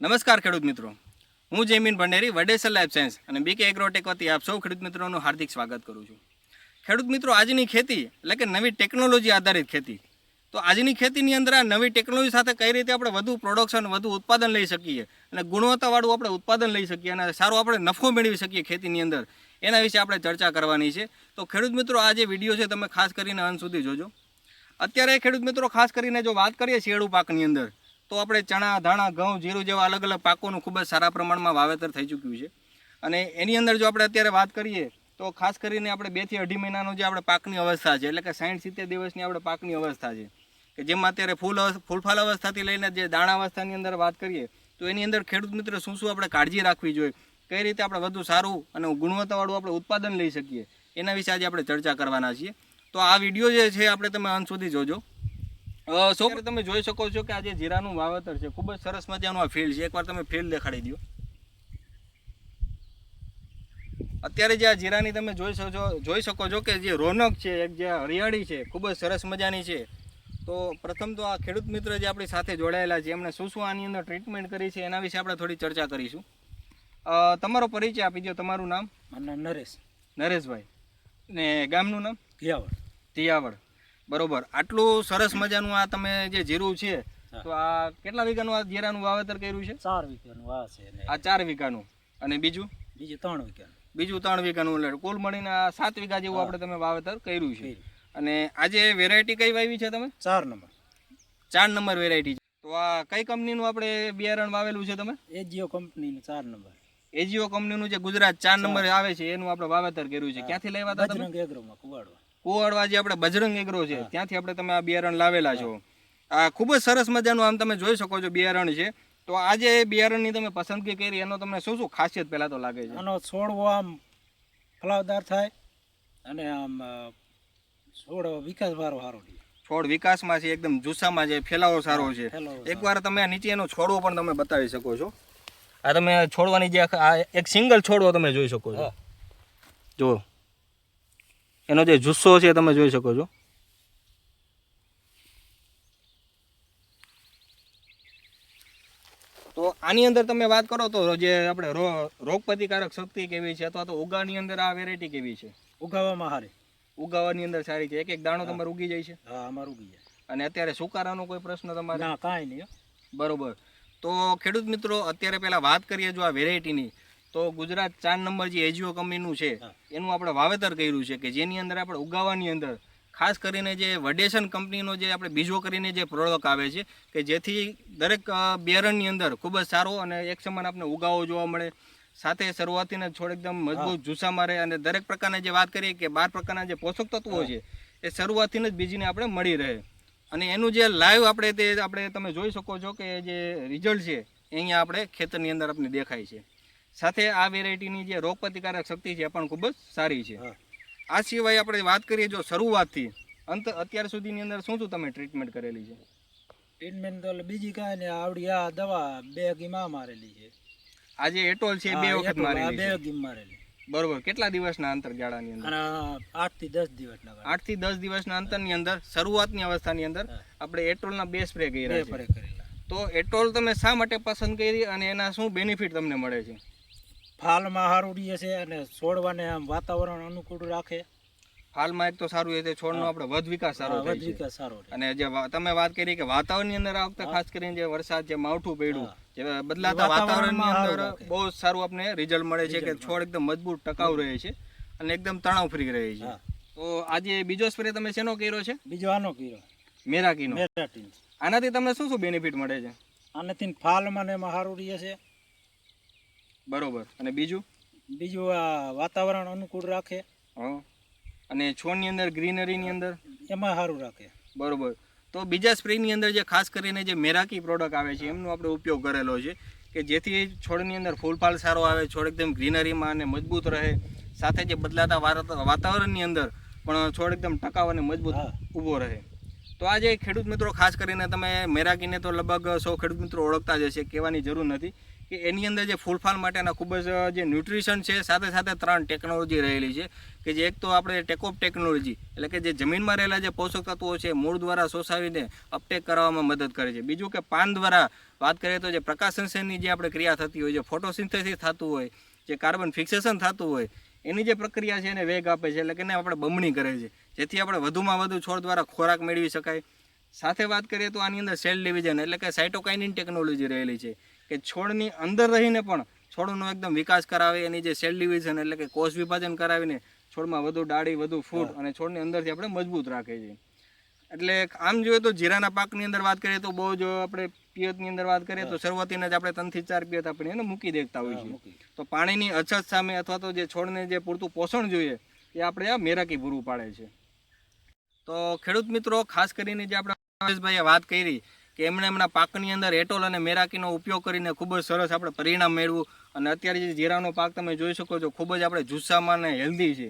નમસ્કાર ખેડૂત મિત્રો. હું જયમીન ભંડેરી, વડેસર લાઈફ સાયન્સ અને બીકે એગ્રોટેક વતી આપ સૌ ખેડૂત મિત્રોનું હાર્દિક સ્વાગત કરું છું. ખેડૂત મિત્રો, આજની ખેતી એટલે કે નવી ટેકનોલોજી આધારિત ખેતી. તો આજની ખેતીની અંદર આ નવી ટેકનોલોજી સાથે કઈ રીતે આપણે વધુ પ્રોડક્શન વધુ ઉત્પાદન લઈ શકીએ અને ગુણવત્તાવાળું આપણે ઉત્પાદન લઈ શકીએ અને સારો આપણે નફો મેળવી શકીએ ખેતીની અંદર, એના વિશે આપણે ચર્ચા કરવાની છે. તો ખેડૂત મિત્રો, આ જે વીડિયો છે, તમે ખાસ કરીને અંત સુધી જોજો. અત્યારે ખેડૂત મિત્રો, ખાસ કરીને જો વાત કરીએ શિયાળુ પાકની અંદર તો આપણે ચણા, ધાણા, ઘઉં, જીરું જેવા અલગ અલગ પાકોનું ખૂબ જ સારા પ્રમાણમાં વાવેતર થઈ ચૂક્યું છે. અને એની અંદર જો આપણે અત્યારે વાત કરીએ, તો ખાસ કરીને આપણે બેથી અઢી મહિનાનો જે આપણે પાકની અવસ્થા છે, એટલે કે સાઠ સિત્તેર દિવસની આપણે પાકની અવસ્થા છે, કે જેમાં અત્યારે ફૂલ ફૂલફાલ અવસ્થાથી લઈને જે દાણા અવસ્થાની અંદર વાત કરીએ, તો એની અંદર ખેડૂત મિત્ર શું શું આપણે કાળજી રાખવી જોઈએ, કઈ રીતે આપણે વધુ સારું અને ગુણવત્તાવાળું આપણે ઉત્પાદન લઈ શકીએ, એના વિશે આજે આપણે ચર્ચા કરવાના છીએ. તો આ વીડિયો જે છે, આપણે તમે અંત સુધી જોજો. અ, સૌ તમે જોઈ શકો છો કે આ જે જીરાનું વાવેતર છે. ખૂબ જ સરસ મજાનું આ ફિલ્ડ છે. એકવાર તમે ફિલ્ડ દેખાડી દો અત્યારે જે આ જીરાની તમે જોઈ શકો છો જોઈ શકો છો કે જે રોનક છે એક જે હરિયાળી છે ખૂબ જ સરસ મજાની છે. તો પ્રથમ તો આ ખેડૂત મિત્ર જે આપણી સાથે જોડાયેલા છે એમણે શું શું આની અંદર ટ્રીટમેન્ટ કરી છે એના વિશે આપણે થોડી ચર્ચા કરીશું. તમારો પરિચય આપી દો તમારું નામ? નરેશ. નરેશભાઈ. ને ગામનું નામ? ઘિયાવડ તિયાવડ બરોબર. આટલું સરસ મજાનું આ તમે જે જીરું છે તો આ કેટલા વીઘાનું આ જીરાનું વાવેતર કર્યું છે? ચાર વીઘાનું આ છે આ ચાર વીઘાનું. અને બીજું? બીજું ત્રણ વીઘાનું. બીજું ત્રણ વીઘાનું એટલે કુલ મળીને આ સાત વીઘા જેવું આપણે તમે વાવેતર કર્યું છે. અને આજે વેરાયટી કઈ વાવી છે તમે? ચાર નંબર. ચાર નંબર વેરાયટી છે. તો આ કઈ કંપનીનું આપણે બિયારણ વાવેલું છે તમે? એજીઓ કંપનીનું ચાર નંબર. એજીઓ કંપનીનું જે ગુજરાત ચાર નંબર આવે છે એનું આપણે વાવેતર કર્યું છે. ક્યાંથી લેવા હતા તમે એગ્રોમાં કુવાડવા કુવાડવા જે આપણે બજરંગ એગ્રો છે ત્યાંથી આપણે તમે આ બિયારણ લાવેલા છો. આ ખૂબ જ સરસ મજાનું આમ તમે જોઈ શકો છો બિયારણ છે. તો આ જે બિયારણની તમે પસંદગી કરી એનો તમને શું શું ખાસિયત પહેલા તો લાગે છે? આનો છોડવો આમ ફલાવદાર થાય અને આમ છોડ વિકાસ વારો સારો છોડ વિકાસમાં છે એકદમ જુસ્સામાં છે ફેલાવો સારો છે. એકવાર તમે આ નીચે એનો છોડવો પણ તમે બતાવી શકો છો. આ તમે છોડવાની જે આ એક સિંગલ છોડવો તમે જોઈ શકો છો. હા. એનો જે જુસ્સો છે તમે જોઈ શકો છો. તો આની અંદર તમે વાત કરો તો જે આપણે રોગ પ્રતિકારક શક્તિ કેવી છે અથવા તો ઉગાની અંદર આ વેરાયટી કેવી છે? ઉગાવવામાં સારી ઉગાવાની અંદર સારી છે. એક એક દાણો તમારે ઉગી જાય છે? હા અમારું ઉગી જાય. અને અત્યારે સુકારાનો કોઈ પ્રશ્ન તમારે? ના કાંઈ નહીં બરોબર. તો ખેડૂત મિત્રો અત્યારે પહેલાં વાત કરીએ જો આ વેરાયટીની તો ગુજરાત ચાર નંબર જે એજીઓ કંપનીનું છે એનું આપણે વાવેતર કર્યું છે કે જેની અંદર આપણે ઉગાવાની અંદર ખાસ કરીને જે વડેશન કંપનીનો જે આપણે બીજો કરીને જે પ્રોડક્ટ આવે છે કે જેથી દરેક બિયારણની અંદર ખૂબ જ સારો અને એક સમાન આપણે ઉગાવો જોવા મળે. સાથે શરૂઆતીને છોડ એકદમ મજબૂત જુસ્સા મારે અને દરેક પ્રકારના જે વાત કરીએ કે બાર પ્રકારના જે પોષક તત્વો છે એ શરૂઆતીને જ બીજીને આપણે મળી રહે. અને એનું જે લાઈવ આપણે તે આપણે તમે જોઈ શકો છો કે જે રિઝલ્ટ છે અહીંયા આપણે ખેતરની અંદર આપણે દેખાય છે. સાથે આ વેરાયટીની જે રોગ પ્રતિકારક શક્તિ છે એ પણ ખૂબ જ સારી છે. આ સિવાય આપણે વાત કરીએ જો શરૂઆતથી અંત અત્યાર સુધીની અંદર શું શું તમે ટ્રીટમેન્ટ કરેલી છે? ટ્રીટમેન્ટ તો બીજી કાંઈ નહીં આવડી આ દવા બે ગીમાં મારેલી છે. આ જે એટોલ છે બે વખત મારેલી બે ગીમ મારેલી. બરોબર કેટલા દિવસના અંતરગાળાની અંદર? અને આઠથી દસ દિવસના આઠથી દસ દિવસના અંતરની અંદર શરૂઆતની અવસ્થાની અંદર આપણે એટોલના બે સ્પ્રે કર્યા તો એટોલ તમે શા માટે પસંદ કરી અને એના શું બેનિફિટ તમને મળે છે? ફાલમાં સારું રહે છે અને છોડવાને આમ વાતાવરણ અનુકૂળ રાખે. હાલમાં એક તો સારું એ છે છોડનો આપણે વધ વિકાસ સારો થાય વધ વિકાસ સારો અને જે તમે વાત કરી કે વાતાવરણની અંદર આ ખાસ કરીને જે વરસાદ જે માવઠું પડ્યું જે બદલાતા વાતાવરણની ની અંદર બહુ સારું આપણે રિઝલ્ટ મળે છે કે છોડ એકદમ મજબૂત ટકાઉ રહે છે અને એકદમ તણાવ ફ્રી રહે છે. તો આજે બીજો સ્પ્રે તમે શેનો કર્યો છે? બીજો આનો કીરો મેરાકીનો. મેરાટીન આનાથી તમને શું શું બેનિફિટ મળે છે? આનાથી ફાલમાં ને એમાં સારું રહે છે. બરોબર. અને બીજું? બીજું આ વાતાવરણ અનુકૂળ રાખે. હા. અને છોડની અંદર ગ્રીનરીની અંદર? એમાં સારું રાખે. બરોબર. તો બીજા સ્પ્રેની અંદર જે ખાસ કરીને જે મેરાકી પ્રોડક્ટ આવે છે એમનો આપણે ઉપયોગ કરેલો છે કે જેથી છોડની અંદર ફૂલફાલ સારો આવે છોડ એકદમ ગ્રીનરીમાં અને મજબૂત રહે. સાથે જે બદલાતા વાતાવરણની અંદર પણ છોડ એકદમ ટકાવ અને મજબૂત ઊભો રહે. તો આજે ખેડૂત મિત્રો, ખાસ કરીને તમે મેરાકીને તો લગભગ સો ખેડૂત મિત્રો ઓળખતા જ હશે, કહેવાની જરૂર નથી કે એની અંદર જે ફૂલફાલ માટેના ખૂબ જ જે ન્યુટ્રિશન છે, સાથે સાથે ત્રણ ટેકનોલોજી રહેલી છે. કે જે એક તો આપણે ટેકઓફ ટેકનોલોજી, એટલે કે જે જમીનમાં રહેલા જે પોષક તત્વો છે, મૂળ દ્વારા શોષાવીને અપટેક કરવામાં મદદ કરે છે. બીજું કે પાન દ્વારા, વાત કરીએ તો જે પ્રકાશ જે આપણે ક્રિયા થતી હોય, જે ફોટોસિન્થેસિસ થતું હોય, જે કાર્બન ફિક્સેશન થતું હોય, એની જે પ્રક્રિયા છે એને વેગ આપે છે, એટલે કે એને આપણે બમણી કરે છે. જેથી આપણે વધુમાં વધુ છોડ દ્વારા ખોરાક મેળવી શકાય. સાથે વાત કરીએ તો આની અંદર સેલ ડિવિઝન એટલે કે સાઇટોકાઇનિન ટેકનોલોજી રહેલી છે કે છોડની અંદર રહીને પણ છોડનો એકદમ વિકાસ કરાવે એની જે સેલ ડિવિઝન એટલે કે કોષ વિભાજન કરાવીને છોડમાં વધુ ડાળી વધુ ફૂટ અને છોડની અંદરથી આપણે મજબૂત રાખે છે. એટલે આમ જોઈએ તો જીરાના પાકની અંદર વાત કરીએ તો બહુ જો આપણે પિયતની અંદર વાત કરીએ તો શરૂઆતીને જ આપણે ત્રણથી ચાર પિયત આપણે એને મૂકી દેતા હોઈએ છીએ. તો પાણીની અછત સામે અથવા તો જે છોડને જે પૂરતું પોષણ જોઈએ એ આપણે આ મેરાકી પૂરું પાડે છે. તો ખેડૂત મિત્રો, ખાસ કરીને જે આપણે ભાઈએ વાત કરી કે એમણે એમના પાકની અંદર એટોલ અને મેરાકીનો ઉપયોગ કરીને ખૂબ જ સરસ આપણે પરિણામ મેળવું અને અત્યારે જે જીરાનો પાક તમે જોઈ શકો છો, ખૂબ જ આપણે જુસ્સામાં અને હેલ્ધી છે.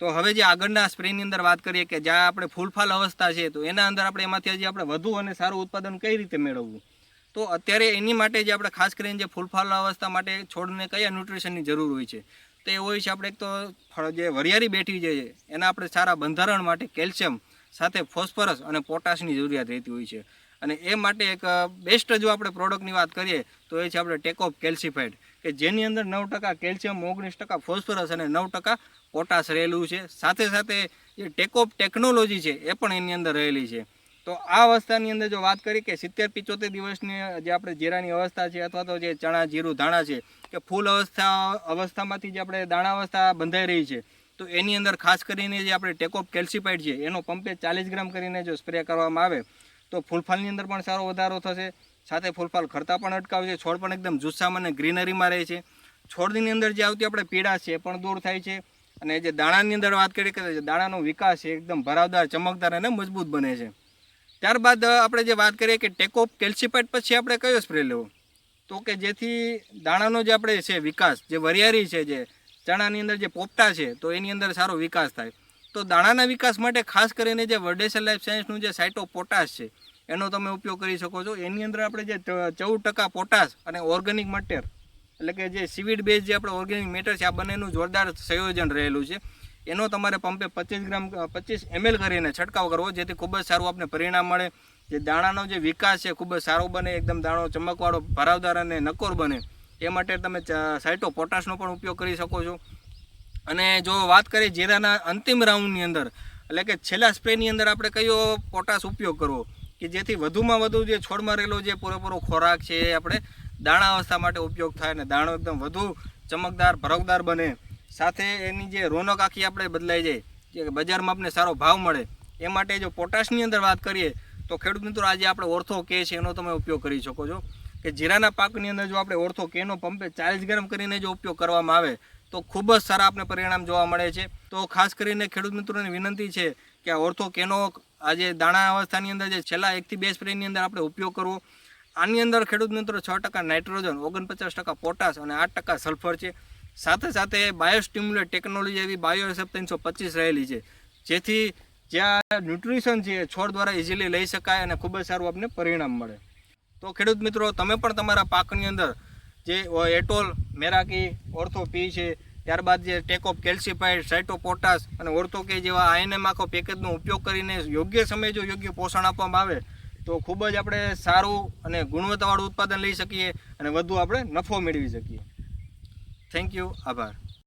તો હવે જે આગળના સ્પ્રેની અંદર વાત કરીએ કે જ્યાં આપણે ફૂલફાલ અવસ્થા છે, તો એના અંદર આપણે એમાંથી હજી આપણે વધુ અને સારું ઉત્પાદન કઈ રીતે મેળવવું? તો અત્યારે એની માટે જે આપણે ખાસ કરીને જે ફૂલફાલ અવસ્થા માટે છોડને કયા ન્યુટ્રિશનની જરૂર હોય છે, તો એ હોય છે આપણે એક તો જે વરિયાળી બેઠી જે છે, એના આપણે સારા બંધારણ માટે કેલ્શિયમ સાથે ફોસ્ફરસ અને પોટાશની જરૂરિયાત રહેતી હોય છે. અને એ માટે એક બેસ્ટ જો આપણે પ્રોડક્ટની વાત કરીએ, તો એ છે આપણે ટેકોપ કેલ્સિફાઈડ કે જેની અંદર નવ ટકા કેલ્શિયમ, ઓગણીસ ટકા ફોસ્ફરસ અને નવ ટકા પોટાશ રહેલું છે. સાથે સાથે જે ટેકોપ ટેકનોલોજી છે, એ પણ એની અંદર રહેલી છે. તો આ અવસ્થાની અંદર જો વાત કરી કે સિત્તેર પિચોતેર દિવસની જે આપણે જીરાની અવસ્થા છે અથવા તો જે ચણા જીરું ધાણા છે, કે ફૂલ અવસ્થા, અવસ્થામાંથી જે આપણે દાણા અવસ્થા બંધાઈ રહી છે તો એની અંદર ખાસ કરીને જે આપણે ટેકોપ કેલ્સિપાઇડ છે, એનો પંપે ચાલીસ ગ્રામ કરીને જો સ્પ્રે કરવામાં આવે, તો ફૂલફાલની અંદર પણ સારો વધારો થશે. સાથે ફૂલફાલ ખરતા પણ અટકાવશે, છોડ પણ એકદમ જુસ્સામાં અને ગ્રીનરીમાં રહે છે. છોડની અંદર જે આવતી આપણે પીડા છે એ પણ દૂર થાય છે. અને જે દાણાની અંદર વાત કરીએ કે દાણાનો વિકાસ છે, એકદમ ભરાવદાર, ચમકદાર અને મજબૂત બને છે. ત્યારબાદ આપણે જે વાત કરીએ કે ટેકોપ કેલ્સિપાઇડ પછી આપણે કયો સ્પ્રે લેવો? તો કે જેથી દાણાનો જે આપણે છે વિકાસ, જે વરિયાળી છે જે ચણાની અંદર જે પોપટા છે, તો એની અંદર સારો વિકાસ થાય. તો દાણાના વિકાસ માટે ખાસ કરીને જે વર્ડેસર લાઈફ સાયન્સનું જે સાઇટો પોટાશ છે, એનો તમે ઉપયોગ કરી શકો છો. એની અંદર આપણે જે ચૌદ ટકા પોટાશ અને ઓર્ગેનિક મટેર, એટલે કે જે સીવીડ બેઝ જે આપણે ઓર્ગેનિક મેટર છે, આ બંનેનું જોરદાર સંયોજન રહેલું છે. એનો તમારે પંપે પચીસ ગ્રામ પચીસ એમએલ કરીને છંટકાવ કરવો, જેથી ખૂબ જ સારું આપણે પરિણામ મળે. જે દાણાનો જે વિકાસ છે, ખૂબ જ સારો બને, એકદમ દાણો ચમકવાળો, ભરાવદાર અને નકોર બને. એ માટે તમે સાઇટો પોટાશનો પણ ઉપયોગ કરી શકો છો. અને જો વાત કરીએ જીરાના અંતિમ રાઉન્ડની અંદર, એટલે કે છેલ્લા સ્પ્રેની અંદર આપણે કયો પોટાશ ઉપયોગ કરવો? કે જેથી વધુમાં વધુ જે છોડમાં રહેલો જે પૂરેપૂરો ખોરાક છે એ આપણે દાણા અવસ્થા માટે ઉપયોગ થાય અને દાણો એકદમ વધુ ચમકદાર ભરકદાર બને. સાથે એની જે રોનક આખી આપણે બદલાઈ જાય જે બજારમાં આપણે સારો ભાવ મળે. એ માટે જો પોટાશની અંદર વાત કરીએ, તો ખેડૂત મિત્રો આજે આપણે ઓર્થો કે છે એનો તમે ઉપયોગ કરી શકો છો. કે જીરાના પાકની અંદર જો આપણે ઓર્થો કેનો પંપે ચાલીસ ગ્રામ કરીને જો ઉપયોગ કરવામાં આવે, તો ખૂબ જ સારા આપણે પરિણામ જોવા મળે છે. તો ખાસ કરીને ખેડૂત મિત્રોને વિનંતી છે કે આ ઓર્થો કેનો આજે દાણા અવસ્થાની અંદર જે છેલ્લા એકથી બે સ્પ્રેની અંદર આપણે ઉપયોગ કરવો. આની અંદર ખેડૂત મિત્રો છ ટકા નાઇટ્રોજન, ઓગણપચાસ ટકા પોટાશ અને આઠ ટકા સલ્ફર છે. સાથે સાથે બાયોસ્ટિમ્યુલેટ ટેકનોલોજી એવી બાયોસેપ ત્રણસો પચીસ રહેલી છે. જેથી જ્યાં ન્યુટ્રિશન છે છોડ દ્વારા ઇઝીલી લઈ શકાય અને ખૂબ જ સારું આપણને પરિણામ મળે. તો ખેડૂત મિત્રો, તમે પણ તમારા પાકની અંદર જે એટોલ, મેરાકી, ઓર્થો પી છે, ત્યારબાદ જે ટેકોપ કેલ્સીફાઇડ સાઇટો પોટાશ અને ઓર્થો કે જેવા આયનએમ આખો પેકેજનો ઉપયોગ કરીને યોગ્ય સમયે જો યોગ્ય પોષણ આપવામાં આવે, તો ખૂબ જ આપણે સારું અને ગુણવત્તાવાળું ઉત્પાદન લઈ શકીએ અને વધુ આપણે નફો મેળવી શકીએ. થેન્ક યુ આભાર.